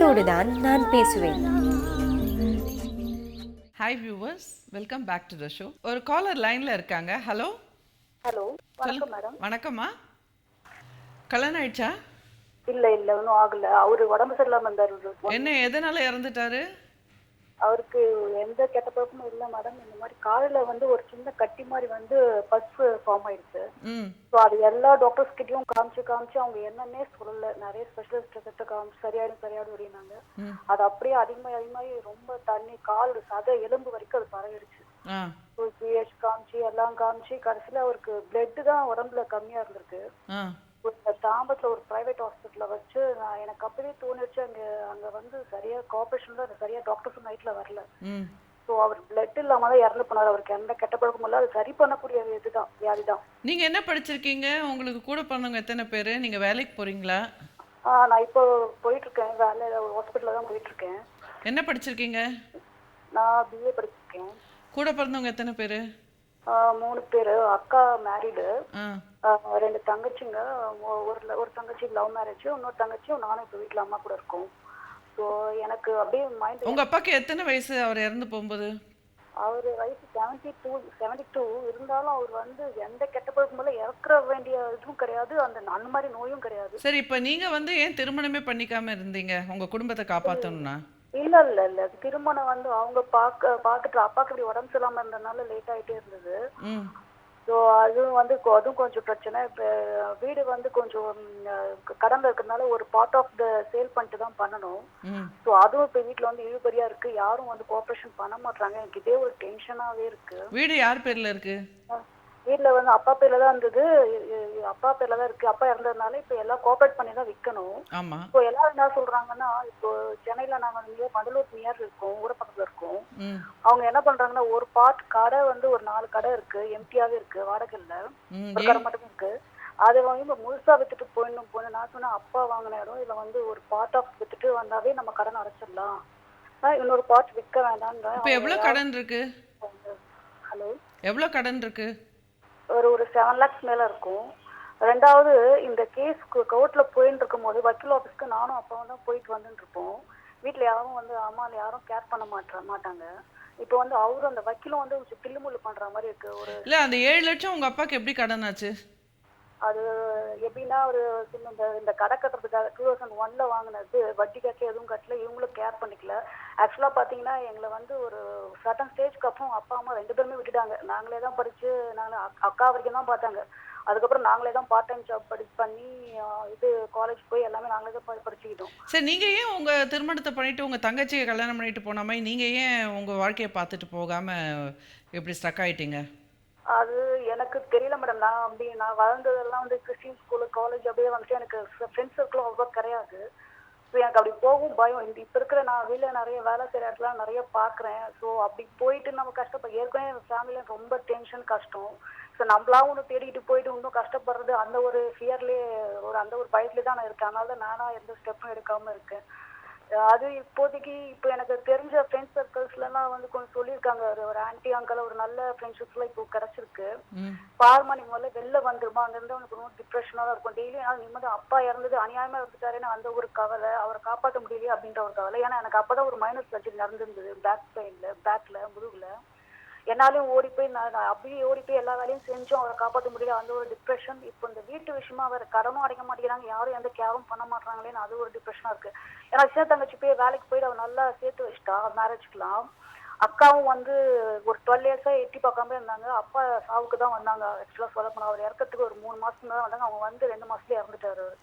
மனதோடு தான் நான் பேசுவேன். Hi viewers welcome back to the show ஒரு காலர் லைன்ல இருக்காங்க. ஹலோ ஹலோ வணக்கம் மேடம் வணக்கம்மா. கல்யாணம் ஆயிடுச்சா? இல்ல இல்ல இன்னும் ஆகல. அவரு உடம்பு சரியில்லாம இருந்தாரு. என்ன எதனால இறந்துட்டாரு? அவருக்கு எந்த கெட்ட பழக்கமும் இல்ல மேடம் இந்த மாதிரி காலில் வந்து ஒரு சின்ன கட்டி மாதிரி வந்து பஸ் ஃபார்ம் ஆயிடுச்சு. ஸோ அது எல்லா டாக்டர்ஸ் கிட்டயும் காமிச்சு காமிச்சு அவங்க என்னன்னே சொல்லல. நிறைய ஸ்பெஷலிஸ்ட் கிட்ட காமிச்சு சரியாயிடும் சரியாயிடும் அப்படின்னாங்க. அது அப்படியே அதிகமாக அதிகமாகி ரொம்ப தண்ணி கால் சதை எலும்பு வரைக்கும் அது பரவிடுச்சு. ஆ. பிஹெச் காமிச்சு எல்லாம் காமிச்சு கடைசியில அவருக்கு பிளட் தான் உடம்புல கம்மியா இருந்திருக்கு. இந்த தாம்பரத்துல ஒரு பிரைவேட் ஹாஸ்பிட்டல்ல வச்சு நான் எனக்கு அப்பவே தோணுச்சு அங்க அங்க வந்து சரியா கோஆபரேஷன்ல சரியா டாக்டர்ஸ் நைட்ல வரல. ம். ஸோ அவர் பிளட் இல்லாம தான் இறந்து போனார். அவருக்கு எந்த கெட்ட பழக்கமும் இல்லை. அது சரி பண்ணக்கூடிய இதுதான் வியாதி தான். நீங்க என்ன படிச்சிருக்கீங்க? உங்களுக்கு கூட பிறந்தவங்க எத்தனை பேர்? நீங்க வேலைக்கு போறீங்களா? ஆ நான் இப்போ போயிட்டு இருக்கேன் வேலை ஒரு ஹாஸ்பிட்டல்ல தான் போயிட்டு இருக்கேன் என்ன படிச்சிருக்கீங்க? நான் பிஏ படிச்சிருக்கேன். கூட பிறந்தவங்க எத்தனை பேர்? மூணு பேர். அக்கா மேரிடு ரெண்டு தங்கச்சிங்க. ஒரு ஒரு தங்கச்சி லவ் மேரேஜ் இன்னொரு தங்கச்சியும் நானும் இப்போ வீட்டில் அம்மா கூட இருக்கோம். ஸோ எனக்கு அப்படியே மைண்ட் உங்க அப்பாக்கு எத்தனை வயசு அவர் இறந்து போகும்போது? அவர் வயசு செவன்டி டூ செவன்டி டூ இருந்தாலும் அவர் வந்து எந்த கெட்ட பழக்கமும் இறக்குற வேண்டிய இதுவும் கிடையாது. அந்த அந்த மாதிரி நோயும் கிடையாது. சரி இப்போ நீங்க வந்து ஏன் திருமணமே பண்ணிக்காம இருந்தீங்க? உங்க குடும்பத்தை காப்பாத்தணும்னா? இல்ல இல்ல இல்ல. திருமணம் வந்து அவங்க பார்க்க பார்த்துட்டு அப்பாக்கு இப்படி உடம்பு சரியில்லாம இருந்ததுனால லேட் ஆயிட்டே இருந்தது. ஸோ அதுவும் வந்து அதுவும் கொஞ்சம் பிரச்சனை. இப்போ வீடு வந்து கொஞ்சம் கடன்ல இருக்கிறதுனால ஒரு பார்ட் ஆஃப் த சேல் பண்ணிட்டு தான் பண்ணணும். ஸோ அதுவும் இப்போ வீட்டில் வந்து இழுபறியா இருக்கு. யாரும் வந்து கோஆப்ரேஷன் பண்ண மாட்டாங்க எனக்கு இதே ஒரு டென்ஷனாவே இருக்கு. வீடு யார் பேர்ல இருக்கு? வீட்டில் வந்து அப்பா பேர்ல தான் இருந்தது. அப்பா பேர்ல தான் இருக்கு. அப்பா இறந்ததுனால இப்போ எல்லாம் கோஆப்ரேட் பண்ணி தான் விற்கணும் இப்போ எல்லாரும் என்ன சொல்றாங்கன்னா இப்போ சென்னையில நாங்க நியர் பண்டலூர் நியர் இருக்கோம் ஊர பக்கத்துல இருக்கோம் அவங்க என்ன பண்றாங்கன்னா ஒரு பார்ட் கடை வந்து ஒரு நாலு கடை இருக்கு எம்டியாவே இருக்கு வாடகை இல்ல ஒரு கடை மட்டும் இருக்கு. அதை வாங்கி இப்போ முழுசா வித்துட்டு போயிடணும். போயிடணும் நான் சொன்னேன் அப்பா வாங்கின இடம் இதுல வந்து ஒரு பார்ட் ஆஃப் வித்துட்டு வந்தாவே நம்ம கடன் அடைச்சிடலாம். இன்னொரு பார்ட் விற்க வேண்டாம்ன்ற இப்போ எவ்வளவு கடன் இருக்கு? ஹலோ? எவ்வளவு கடன் இருக்கு? ஒரு ஒரு செவன் லேக்ஸ் மேல இருக்கும். ரெண்டாவது இந்த கேஸ் கோர்ட்ல போயின்னு இருக்கும் போது வக்கீல் ஆஃபீஸ்க்கு நானும் அப்பாவும் தான் போயிட்டு வந்துட்டு இருப்போம் வீட்டில் யாரும் வந்து அம்மால யாரும் கேர் பண்ண மாட்டா மாட்டாங்க. இப்போ வந்து அவரும் அந்த வக்கீலும் வந்து பில்லு தில்லுமுள்ளு பண்ற மாதிரி இருக்கு. ஒரு இல்ல அந்த ஏழு லட்சம் உங்க அப்பாக்கு எப்படி கடன் ஆச்சு? அது எப்படின்னா ஒரு சின்ன இந்த இந்த கடை கட்டுறதுக்காக டூ தௌசண்ட் ஒன்ல வாங்கினது வட்டி கட்டி எதுவும் கட்டல இவங்களும் கேர் பண்ணிக்கல. ஆக்சுவலாக பார்த்தீங்கன்னா எங்களை வந்து ஒரு சட்டன் ஸ்டேஜ்க்கு அப்புறம் அப்பா அம்மா ரெண்டு பேருமே விட்டுட்டாங்க. நாங்களே தான் படிச்சு நாங்கள் அக்கா வரைக்கும் தான் பார்த்தாங்க. அதுக்கப்புறம் நாங்களே தான் பார்ட் டைம் ஜாப் படி பண்ணி இது காலேஜ் போய் எல்லாமே நாங்களே தான் படிச்சுக்கிட்டோம். சரி நீங்க ஏன் உங்க திருமணத்தை பண்ணிட்டு உங்க தங்கச்சியை கல்யாணம் பண்ணிட்டு போன மாதிரி நீங்க ஏன் உங்க வாழ்க்கையை பார்த்துட்டு போகாம எப்படி ஸ்டக் ஆயிட்டீங்க? அது எனக்கு தெரியல மேடம் நான் அப்படி நான் வளர்ந்ததெல்லாம் வந்து கிறிஸ்டின் ஸ்கூலு காலேஜ் அப்படியே வந்துட்டு எனக்கு ஃப்ரெண்ட்ஸ் சர்க்கிளும் அவ்வளோ கிடையாது. ஸோ எனக்கு அப்படி போகும் பயம். இந்த இப்போ இருக்கிற நான் வெளியில் நிறைய வேலை செய்கிற இடத்துல நிறைய பார்க்குறேன். ஸோ அப்படி போயிட்டு நம்ம கஷ்டப்பட ஏற்கனவே என் ஃபேமிலியில் ரொம்ப டென்ஷன் கஷ்டம். ஸோ நம்மளா ஒன்று தேடிட்டு போயிட்டு இன்னும் கஷ்டப்படுறது அந்த ஒரு ஃபியர்லேயே ஒரு அந்த ஒரு பயத்துலேயே தான் நான் இருக்கேன். அதனால தான் நானாக எந்த ஸ்டெப்பும் எடுக்காமல் இருக்கேன். அது இப்போதைக்கு இப்போ எனக்கு தெரிஞ்ச ஃப்ரெண்ட்ஸ் சர்க்கிள்ஸ்லாம் வந்து கொஞ்சம் சொல்லியிருக்காங்க. ஒரு ஒரு ஆன்டி அங்கிள் ஒரு நல்ல ஃப்ரெண்ட்ஷிப்ஸ்லாம் இப்போ கிடைச்சிருக்கு. பாருமா நீ முதல்ல வெளில வந்துருமா? அங்கிருந்து உனக்கு ரொம்ப டிப்ரெஷனாக தான் இருக்கும். டெய்லி என்னால் நிம்மதி அப்பா இறந்தது அநியாயமா இருந்துட்டாருன்னு அந்த ஒரு கவலை அவரை காப்பாற்ற முடியலையே அப்படின்ற ஒரு கவலை. ஏன்னா எனக்கு அப்பதான் ஒரு மைனஸ் சர்ஜரி நடந்திருந்தது பேக் பெயின்ல பேக்ல முதுகுல. என்னாலையும் ஓடி போய் நான் அப்படியே ஓடி போய் எல்லா வேலையும் செஞ்சும் அவரை காப்பாற்ற முடியல. அந்த ஒரு டிப்ரெஷன் இப்போ இந்த வீட்டு விஷயமா அவர் கடனும் அடைக்க மாட்டேங்கிறாங்க. யாரும் எந்த கேரும் பண்ண மாட்டாங்களேன்னு அது ஒரு டிப்ரெஷனாக இருக்கு. ஏன்னா சின்ன தங்கச்சி போய் வேலைக்கு போயிட்டு அவன் நல்லா சேர்த்து வச்சிட்டா மேரேஜ்க்குலாம் அக்காவும் வந்து ஒரு டுவெல் இயர்ஸா எட்டி பார்க்காம இருந்தாங்க. அப்பா சாவுக்கு தான் வந்தாங்க. ஆக்சுவலாக சொல்ல போனா. அவர் இறக்கறதுக்கு ஒரு மூணு மாசம் தான் வந்தாங்க. அவங்க வந்து ரெண்டு மாசத்துல இறந்துட்டாரு அவர்.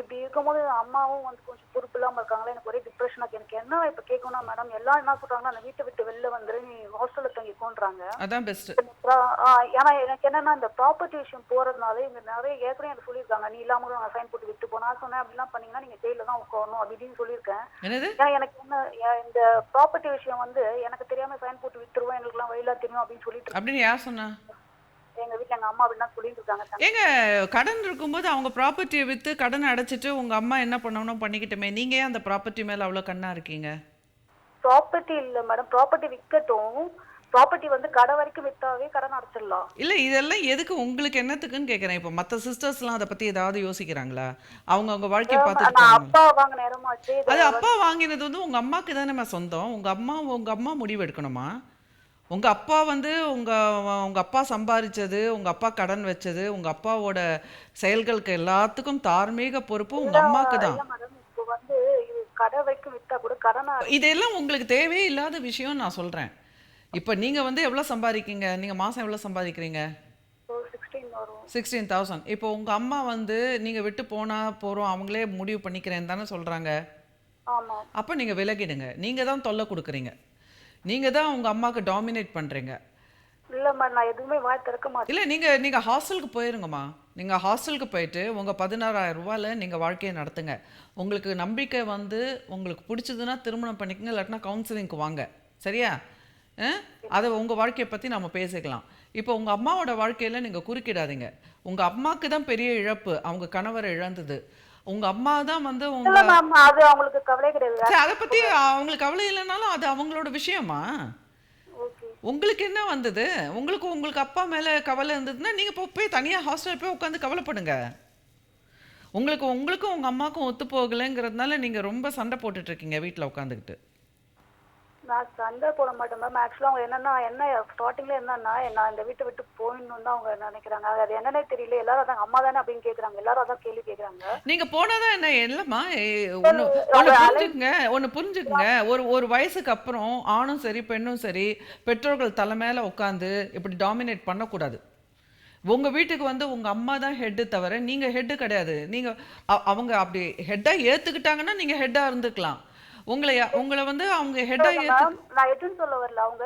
இப்படி இருக்கும்போது அம்மாவும் வந்து கொஞ்சம் பொறுப்பு இல்லாம இருக்காங்களே எனக்கு ஒரே டிப்ரெஷனா இருக்கு. எனக்கு என்ன இப்ப கேட்கணும்னா மேடம் எல்லாம் என்ன சொல்றாங்கன்னா அந்த வீட்டை விட்டு வெளில வந்துரு நீ ஹாஸ்டல்ல தங்கிக்கோன்றாங்க. அதான் பெஸ்ட் ஏன்னா எனக்கு என்னன்னா இந்த ப்ராப்பர்ட்டி விஷயம் போறதுனால இங்க நிறைய ஏற்கனவே எனக்கு சொல்லியிருக்காங்க. நீ இல்லாம கூட நான் சைன் போட்டு விட்டு போனா சொன்னேன் அப்படிலாம் பண்ணீங்கன்னா நீங்க ஜெயில தான் உட்காரணும் அப்படி இப்படின்னு சொல்லியிருக்கேன். ஏன்னா எனக்கு என்ன இந்த ப்ராப்பர்ட்டி விஷயம் வந்து எனக்கு தெரியாம சைன் போட்டு வித்துருவோம் எங்களுக்குலாம் வழியில தெரியும் அப்படின்னு சொல்லிட்டு அப்படின்னு யார் சொன்னா? எங்க வீட்டுல எங்க அம்மா அப்படின்னா சொல்லிட்டு இருக்காங்க ஏங்க கடன் இருக்கும்போது அவங்க ப்ராப்பர்ட்டியை விற்று கடன் அடைச்சிட்டு உங்கள் அம்மா என்ன பண்ணணும் பண்ணிக்கிட்டுமே நீங்கள் ஏன் அந்த ப்ராப்பர்ட்டி மேலே அவ்வளோ கண்ணா இருக்கீங்க? ப்ராப்பர்ட்டி இல்ல மேடம் ப்ராப்பர்ட்டி விற்கட்டும் ப்ராப்பர்ட்டி வந்து கடை வரைக்கும் வித்தாவே கடன் அடைச்சிடலாம். இல்லை இதெல்லாம் எதுக்கு உங்களுக்கு என்னத்துக்குன்னு கேட்குறேன் இப்போ மற்ற சிஸ்டர்ஸ்லாம் அதை பற்றி ஏதாவது யோசிக்கிறாங்களா? அவங்க அவங்க வாழ்க்கையை நான்? அப்பா வாங்க நேரமாச்சு. அது அப்பா வாங்கினது வந்து உங்க அம்மாக்கு தானேம்மா சொந்தம். உங்க அம்மா உங்க அம்மா முடிவு எடுக்கணுமா? உங்க அப்பா வந்து உங்க உங்க அப்பா சம்பாதிச்சது உங்க அப்பா கடன் வச்சது உங்க அப்பாவோட செயல்களுக்கு எல்லாத்துக்கும் தார்மீக பொறுப்பு உங்க அம்மாக்கு தான். இதெல்லாம் உங்களுக்கு தேவையே இல்லாத விஷயம் நான் சொல்றேன். இப்போ நீங்க வந்து எவ்வளவு சம்பாதிக்கீங்க நீங்க மாசம் எவ்வளவு சம்பாதிக்கிறீங்க? சிக்ஸ்டீன் தௌசண்ட் இப்போ உங்க அம்மா வந்து நீங்க விட்டு போனா போறோம் அவங்களே முடிவு பண்ணிக்கிறேன்னு தானே சொல்றாங்க. ஆமா. அப்போ நீங்கள் விலகிடுங்க. நீங்கள் தான் தொல்லை கொடுக்குறீங்க. நீங்கள் தான் உங்கள் அம்மாவுக்கு டாமினேட் பண்ணுறீங்க இல்ல மேடம் நான் எதுவுமே வாய் திறக்க மாட்டேன். இல்லை நீங்கள் நீங்கள் ஹாஸ்டலுக்கு போயிருங்கம்மா. நீங்கள் ஹாஸ்டலுக்கு போயிட்டு உங்கள் பதினாறாயிரம் ரூபாயில் நீங்கள் வாழ்க்கையை நடத்துங்க. உங்களுக்கு நம்பிக்கை வந்து உங்களுக்கு பிடிச்சதுன்னா திருமணம் பண்ணிக்கங்க இல்லாட்டினா கவுன்சிலிங்க்கு வாங்க. சரியா? அதை உங்கள் வாழ்க்கையை பற்றி நம்ம பேசிக்கலாம். இப்போ உங்கள் அம்மாவோட வாழ்க்கையில் நீங்கள் குறுக்கிடாதீங்க. உங்கள் அம்மாவுக்கு தான் பெரிய இழப்பு. அவங்க கணவரை இழந்தது. உங்கள் அம்மா தான் வந்து மேம் அது அவங்களுக்கு கவலை கிடையாது. அதை பற்றி அவங்களுக்கு கவலை இல்லைனாலும் அது அவங்களோட விஷயமா? உங்களுக்கு என்ன வந்தது? உங்களுக்கு உங்களுக்கு அப்பா மேலே கவலை இருந்ததுன்னா நீங்கள் இப்போ போய் தனியாக ஹாஸ்டல் போய் உட்காந்து கவலைப்படுங்க. உங்களுக்கு உங்களுக்கும் உங்கள் அம்மாவுக்கும் ஒத்து போகலைங்கிறதுனால நீங்கள் ரொம்ப சண்டை போட்டுட்டு இருக்கீங்க வீட்டில் உட்காந்துக்கிட்டு நான் சண்டை போட மாட்டேன் மேம் ஆக்சுவலாக அவங்க என்னன்னா என்ன ஸ்டார்டிங்ல என்னன்னா நான் இந்த வீட்டை விட்டு போயிடணும் தான் அவங்க நினைக்கிறாங்க. அது என்னன்னே தெரியல. எல்லாரும் அதான் அம்மா தானே அப்படின்னு கேக்குறாங்க. எல்லாரும் அதான் கேள்வி கேக்குறாங்க. நீங்கள் போனாதான் என்ன இல்லைம்மா ஒன்று ஒன்று புரிஞ்சுக்குங்க ஒன்று புரிஞ்சுக்குங்க. ஒரு ஒரு வயசுக்கு அப்புறம் ஆணும் சரி பெண்ணும் சரி பெற்றோர்கள் தலை மேலே உட்காந்து இப்படி டாமினேட் பண்ணக்கூடாது. உங்க வீட்டுக்கு வந்து உங்க அம்மா தான் ஹெட்டு தவிர நீங்க ஹெட்டு கிடையாது. நீங்க அ- அவங்க அப்படி ஹெட்டா ஏத்துக்கிட்டாங்கன்னா நீங்க ஹெட்டா இருந்துக்கலாம். உங்களை உங்களை வந்து அவங்க ஹெட்டா ஏத்து மேம் நான் எதுன்னு சொல்ல வரல. அவங்க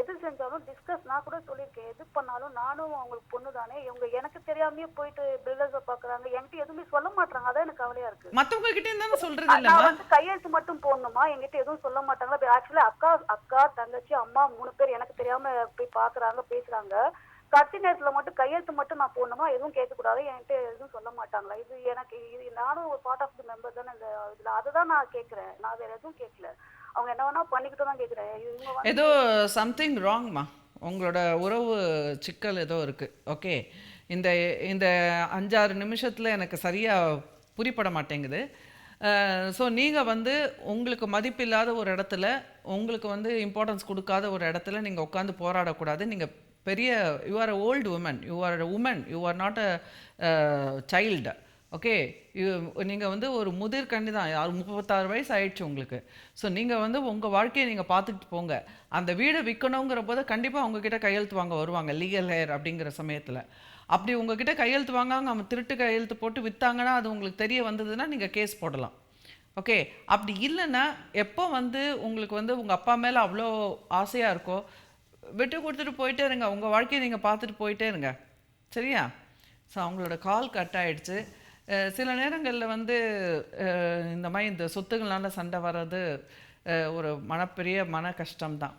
எது செஞ்சாலும் டிஸ்கஸ் நான் கூட சொல்லியிருக்கேன். எது பண்ணாலும் நானும் அவங்களுக்கு பொண்ணு தானே இவங்க எனக்கு தெரியாமயே போயிட்டு பில்டர்ஸை பாக்குறாங்க. என்கிட்ட எதுவுமே சொல்ல மாட்டாங்க. அதான் எனக்கு கவலையா இருக்கு. மத்தவங்க கிட்ட தானே சொல்றது நான் இல்லம்மா வந்து கையெழுத்து மட்டும் போடணுமா? என்கிட்ட எதுவும் சொல்ல மாட்டாங்களா? ஆக்சுவலி அக்கா அக்கா தங்கச்சி அம்மா மூணு பேர் எனக்கு தெரியாம போய் பாக்குறாங்க பேசுறாங்க. கத்தி நேரத்துல மட்டும் கையெழுத்து மட்டும் நான் போடணுமா? எதுவும் கேட்கக்கூடாது. என்கிட்ட எதுவும் சொல்ல மாட்டாங்களா? இது எனக்கு இது நானும் ஒரு பார்ட் ஆஃப் தி மெம்பர் தானே இந்த இதுல. அதுதான் நான் கேட்குறேன். நான் வேற எதுவும் கேட்கல. அவங்க என்ன வேணா பண்ணிக்கிட்டு தான் கேட்குறேன். ஏதோ சம்திங் ராங்மா உங்களோட உறவு சிக்கல் ஏதோ இருக்கு. ஓகே இந்த இந்த அஞ்சாறு நிமிஷத்தில் எனக்கு சரியாக புரிப்பட மாட்டேங்குது. ஸோ நீங்கள் வந்து உங்களுக்கு மதிப்பில்லாத ஒரு இடத்துல உங்களுக்கு வந்து இம்பார்ட்டன்ஸ் கொடுக்காத ஒரு இடத்துல நீங்கள் உட்காந்து போராடக்கூடாது. நீங்கள் பெரிய you are a old woman you are a woman you are not a child okay நீங்கள் வந்து ஒரு முதிர் கண்ணி தான் யார் முப்பத்தாறு வயசு ஆயிடுச்சு உங்களுக்கு. ஸோ நீங்கள் வந்து உங்கள் வாழ்க்கையை நீங்கள் பார்த்துட்டு போங்க. அந்த வீடை விற்கணுங்கிற போது கண்டிப்பாக அவங்கக்கிட்ட கையெழுத்து வாங்க வருவாங்க லீகல் ஹேர் அப்படிங்கிற சமயத்தில். அப்படி உங்ககிட்ட கையெழுத்து வாங்காங்க அவங்க திருட்டு கையெழுத்து போட்டு விற்றாங்கன்னா அது உங்களுக்கு தெரிய வந்ததுன்னா நீங்கள் கேஸ் போடலாம். ஓகே அப்படி இல்லைன்னா எப்போ வந்து உங்களுக்கு வந்து உங்கள் அப்பா மேலே அவ்வளோ ஆசையாக இருக்கோ விட்டு கொடுத்துட்டு போயிட்டே இருங்க. உங்கள் வாழ்க்கையை நீங்கள் பார்த்துட்டு போயிட்டே இருங்க. சரியா? ஸோ அவங்களோட கால் கட் ஆகிடுச்சு சில நேரங்களில் வந்து இந்த மாதிரி இந்த சொத்துக்களால் சண்டை வர்றது ஒரு மனப்பெரிய மன கஷ்டம்தான்.